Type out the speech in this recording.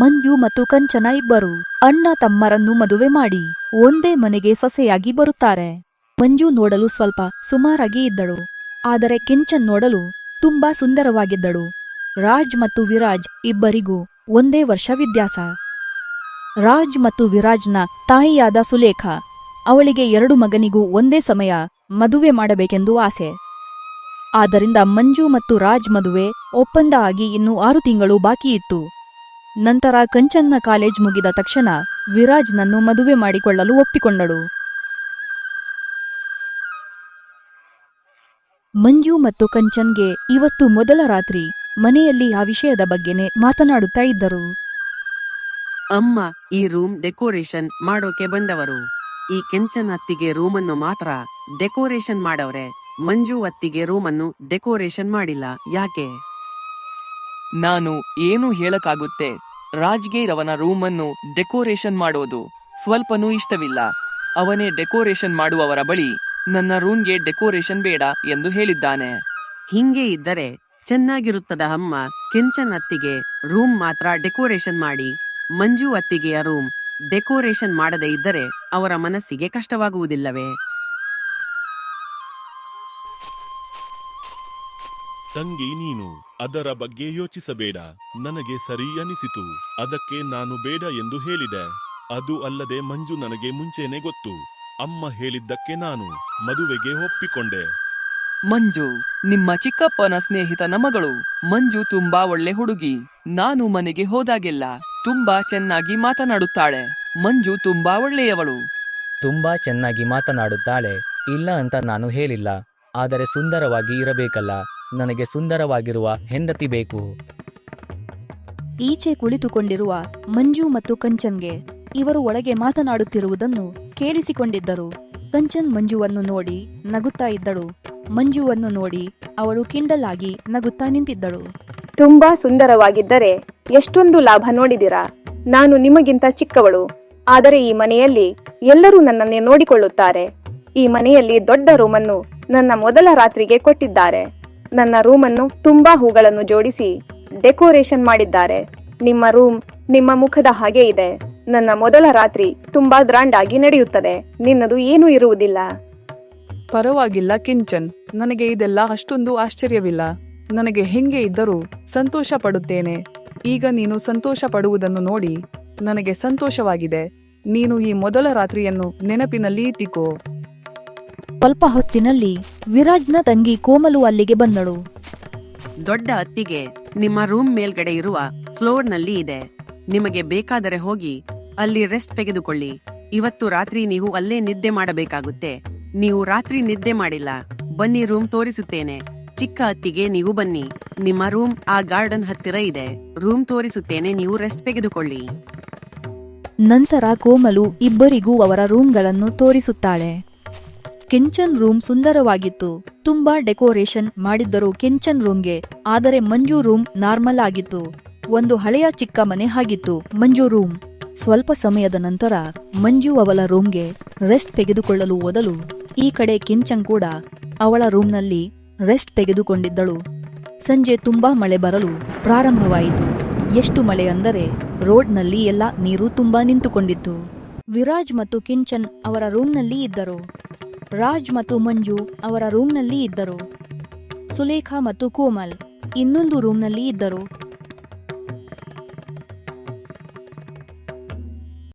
ಮಂಜು ಮತ್ತು ಕಂಚನ ಇಬ್ಬರು. ಅಣ್ಣ ತಮ್ಮರನ್ನು ಮದುವೆ ಮಾಡಿ. ಒಂದೇ ಮನೆಗೆ ಸೊಸೆಯಾಗಿ ಬರುತ್ತಾರೆ. ಮಂಜು ನೋಡಲು ಸ್ವಲ್ಪ ಸುಮಾರಾಗಿ ಇದ್ದಳು. ಆದರೆ ಕೆಂಚನ್ ನೋಡಲು ತುಂಬಾ ಸುಂದರವಾಗಿದ್ದಳು. ರಾಜ್ ಮತ್ತು ವಿರಾಜ್ ಇಬ್ಬರಿಗೂ ಒಂದೇ ವರ್ಷ ವ್ಯತ್ಯಾಸ. ರಾಜ್ ಮತ್ತು ವಿರಾಜ್ನ ತಾಯಿಯಾದ ಸುಲೇಖ, ಅವಳಿಗೆ ಎರಡು ಮಗನಿಗೂ ಒಂದೇ ಸಮಯ ಮದುವೆ ಮಾಡಬೇಕೆಂದು ಆಸೆ. ಆದ್ದರಿಂದ ಮಂಜು ಮತ್ತು ರಾಜ್ ಮದುವೆ ಒಪ್ಪಂದ ಆಗಿ ಇನ್ನೂ ಆರು ತಿಂಗಳು ಬಾಕಿಯಿತ್ತು ನಂತರ ಕಂಚನ್ನ ಕಾಲೇಜ್ ಮುಗಿದ ತಕ್ಷಣ ವಿರಾಜ್ನನ್ನು ಮದುವೆ ಮಾಡಿಕೊಳ್ಳಲು ಒಪ್ಪಿಕೊಂಡಳು. ಮಂಜು ಮತ್ತು ಕಂಚನ್ಗೆ ಇವತ್ತು ಮೊದಲ ರಾತ್ರಿ ಮನೆಯಲ್ಲಿ ಆ ವಿಷಯದ ಬಗ್ಗೆನೆ ಮಾತನಾಡುತ್ತಾ ಇದ್ದರು. ಅಮ್ಮ ಈ ರೂಮ್ ಡೆಕೋರೇಷನ್ ಮಾಡೋಕೆ ಬಂದವರು. ಈ ಕೆಂಚನ್ ಅತ್ತಿಗೆ ರೂಮನ್ನು ಮಾತ್ರ ಡೆಕೋರೇಷನ್ ಮಾಡವ್ರೆ. ಮಂಜು ಅತ್ತಿಗೆ ರೂಮನ್ನು ಡೆಕೋರೇಷನ್ ಮಾಡಿಲ್ಲ. ಯಾಕೆ? ನಾನು ಏನು ಹೇಳಕ್ಕಾಗುತ್ತೆ? ರಾಜ್ಗೇರ್ ಅವನ ರೂಮನ್ನು ಡೆಕೋರೇಷನ್ ಮಾಡೋದು ಸ್ವಲ್ಪನೂ ಇಷ್ಟವಿಲ್ಲ. ಅವನೇ ಡೆಕೋರೇಷನ್ ಮಾಡುವವರ ಬಳಿ ನನ್ನ ರೂಮ್ಗೆ ಡೆಕೋರೇಷನ್ ಬೇಡ ಎಂದು ಹೇಳಿದ್ದಾನೆ. ಹಿಂಗೆ ಇದ್ದರೆ ಚೆನ್ನಾಗಿರುತ್ತದ ಅಮ್ಮ. ಕೆಂಚನ್ ಅತ್ತಿಗೆ ರೂಮ್ ಮಾತ್ರ ಡೆಕೋರೇಷನ್ ಮಾಡಿ. ಮಂಜು ಅತ್ತಿಗೆಯ ರೂಮ್ ಡೆಕೋರೇಷನ್ ಮಾಡದೇ ಇದ್ದರೆ ಅವರ ಮನಸ್ಸಿಗೆ ಕಷ್ಟವಾಗುವುದಿಲ್ಲವೇ? ತಂಗಿ ನೀನು ಅದರ ಬಗ್ಗೆ ಯೋಚಿಸಬೇಡ. ನನಗೆ ಸರಿ ಅನಿಸಿತು. ಅದಕ್ಕೆ ನಾನು ಬೇಡ ಎಂದು ಹೇಳಿದೆ. ಅದು ಅಲ್ಲದೆ ಮಂಜು ನನಗೆ ಮುಂಚೆನೆ ಗೊತ್ತು. ಅಮ್ಮ ಹೇಳಿದ್ದಕ್ಕೆ ನಾನು ಮದುವೆಗೆ ಒಪ್ಪಿಕೊಂಡೆ. ಮಂಜು ನಿಮ್ಮ ಚಿಕ್ಕಪ್ಪನ ಸ್ನೇಹಿತನ ಮಗಳು. ಮಂಜು ತುಂಬಾ ಒಳ್ಳೆ ಹುಡುಗಿ. ನಾನು ಮನೆಗೆ ಹೋದಾಗೆಲ್ಲ ತುಂಬಾ ಚೆನ್ನಾಗಿ ಮಾತನಾಡುತ್ತಾಳೆ. ಮಂಜು ತುಂಬಾ ಒಳ್ಳೆಯವಳು. ತುಂಬಾ ಚೆನ್ನಾಗಿ ಮಾತನಾಡುತ್ತಾಳೆ. ಇಲ್ಲ ಅಂತ ನಾನು ಹೇಳಿಲ್ಲ. ಆದರೆ ಸುಂದರವಾಗಿ ಇರಬೇಕಲ್ಲ. ನನಗೆ ಸುಂದರವಾಗಿರುವ ಹೆಂಡತಿ ಬೇಕು. ಈಚೆ ಕುಳಿತುಕೊಂಡಿರುವ ಮಂಜು ಮತ್ತು ಕಂಚನ್ಗೆ ಇವರು ಒಳಗೆ ಮಾತನಾಡುತ್ತಿರುವುದನ್ನು ಕೇಳಿಸಿಕೊಂಡಿದ್ದರು. ಕಂಚನ್ ಮಂಜುವನ್ನು ನೋಡಿ ನಗುತ್ತಾ ಇದ್ದಳು. ಮಂಜುವನ್ನು ನೋಡಿ ಅವಳು ಕಿಂಡಲಾಗಿ ಆಗಿ ನಗುತ್ತಾ ನಿಂತಿದ್ದಳು. ತುಂಬಾ ಸುಂದರವಾಗಿದ್ದರೆ ಎಷ್ಟೊಂದು ಲಾಭ ನೋಡಿದಿರಾ? ನಾನು ನಿಮಗಿಂತ ಚಿಕ್ಕವಳು. ಆದರೆ ಈ ಮನೆಯಲ್ಲಿ ಎಲ್ಲರೂ ನನ್ನನ್ನೇ ನೋಡಿಕೊಳ್ಳುತ್ತಾರೆ. ಈ ಮನೆಯಲ್ಲಿ ದೊಡ್ಡ ರೂಮನ್ನು ನನ್ನ ಮೊದಲ ರಾತ್ರಿಗೆ ಕೊಟ್ಟಿದ್ದಾರೆ. ನನ್ನ ರೂಮನ್ನು ತುಂಬಾ ಹೂಗಳನ್ನು ಜೋಡಿಸಿ ಡೆಕೋರೇಷನ್ ಮಾಡಿದ್ದಾರೆ. ನಿಮ್ಮ ರೂಮ್ ನಿಮ್ಮ ಮುಖದ ಹಾಗೆ ಇದೆ. ನನ್ನ ಮೊದಲ ರಾತ್ರಿ ತುಂಬಾ ಗ್ರಾಂಡ್ ಆಗಿ ನಡೆಯುತ್ತದೆ. ನಿನ್ನದು ಏನೂ ಇರುವುದಿಲ್ಲ. ಪರವಾಗಿಲ್ಲ ಕಿಂಚನ್. ನನಗೆ ಇದೆಲ್ಲ ಅಷ್ಟೊಂದು ಆಶ್ಚರ್ಯವಿಲ್ಲ. ನನಗೆ ಹೆಂಗೆ ಇದ್ದರೂ ಸಂತೋಷ ಪಡುತ್ತೇನೆ. ಈಗ ನೀನು ಸಂತೋಷ ಪಡುವುದನ್ನು ನೋಡಿ ನನಗೆ ಸಂತೋಷವಾಗಿದೆ. ನೀನು ಈ ಮೊದಲ ರಾತ್ರಿಯನ್ನು ನೆನಪಿನಲ್ಲಿ ಇಟ್ಟಿಕೋ. ಸ್ವಲ್ಪ ಹೊತ್ತಿನಲ್ಲಿ ವಿರಾಜ್ನ ತಂಗಿ ಕೋಮಲು ಅಲ್ಲಿಗೆ ಬಂದಳು. ದೊಡ್ಡ ಅತ್ತಿಗೆ ನಿಮ್ಮ ರೂಮ್ ಮೇಲ್ಗಡೆ ಇರುವ ಫ್ಲೋರ್ನಲ್ಲಿ ಇದೆ. ನಿಮಗೆ ಬೇಕಾದರೆ ಹೋಗಿ ಅಲ್ಲಿ ರೆಸ್ಟ್ ತೆಗೆದುಕೊಳ್ಳಿ. ಇವತ್ತು ರಾತ್ರಿ ನೀವು ಅಲ್ಲೇ ನಿದ್ದೆ ಮಾಡಬೇಕಾಗುತ್ತೆ. ನೀವು ರಾತ್ರಿ ನಿದ್ದೆ ಮಾಡಿಲ್ಲ. ಬನ್ನಿ ರೂಮ್ ತೋರಿಸುತ್ತೇನೆ. ಚಿಕ್ಕ ಅತ್ತಿಗೆ ನೀವು ಬನ್ನಿ. ನಿಮ್ಮ ರೂಮ್ ಆ ಗಾರ್ಡನ್ ಹತ್ತಿರ ಇದೆ. ರೂಮ್ ತೋರಿಸುತ್ತೇನೆ ನೀವು ರೆಸ್ಟ್ ತೆಗೆದುಕೊಳ್ಳಿ. ನಂತರ ಕೋಮಲು ಇಬ್ಬರಿಗೂ ಅವರ ರೂಮ್ಗಳನ್ನು ತೋರಿಸುತ್ತಾಳೆ. ಕೆಂಚನ್ ರೂಮ್ ಸುಂದರವಾಗಿತ್ತು. ತುಂಬಾ ಡೆಕೋರೇಷನ್ ಮಾಡಿದ್ದರು ಕೆಂಚನ್ ರೂಮ್ಗೆ, ಆದರೆ ಮಂಜು ರೂಮ್ ನಾರ್ಮಲ್ ಆಗಿತ್ತು. ಒಂದು ಹಳೆಯ ಚಿಕ್ಕ ಮನೆ ಆಗಿತ್ತು, ಮಂಜು ರೂಮ್. ಸ್ವಲ್ಪ ಸಮಯದ ನಂತರ ಮಂಜು ಅವಳ ರೂಮ್ಗೆ ರೆಸ್ಟ್ ತೆಗೆದುಕೊಳ್ಳಲು ಓದಲು, ಈ ಕಡೆ ಕಿಂಚನ್ ಕೂಡ ಅವಳ ರೂಮ್ನಲ್ಲಿ ರೆಸ್ಟ್ ತೆಗೆದುಕೊಂಡಿದ್ದಳು. ಸಂಜೆ ತುಂಬಾ ಮಳೆ ಬರಲು ಪ್ರಾರಂಭವಾಯಿತು. ಎಷ್ಟು ಮಳೆ ಅಂದರೆ ರೋಡ್ನಲ್ಲಿ ಎಲ್ಲ ನೀರು ತುಂಬಾ ನಿಂತುಕೊಂಡಿತ್ತು. ವಿರಾಜ್ ಮತ್ತು ಕಿಂಚನ್ ಅವರ ರೂಮ್ನಲ್ಲಿ ಇದ್ದರು. ರಾಜ್ ಮತ್ತು ಮಂಜು ಅವರ ರೂಮ್ನಲ್ಲಿ ಇದ್ದರು. ಸುಲೇಖಾ ಮತ್ತು ಕೋಮಲ್ ಇನ್ನೊಂದು ರೂಮ್ನಲ್ಲಿ ಇದ್ದರು.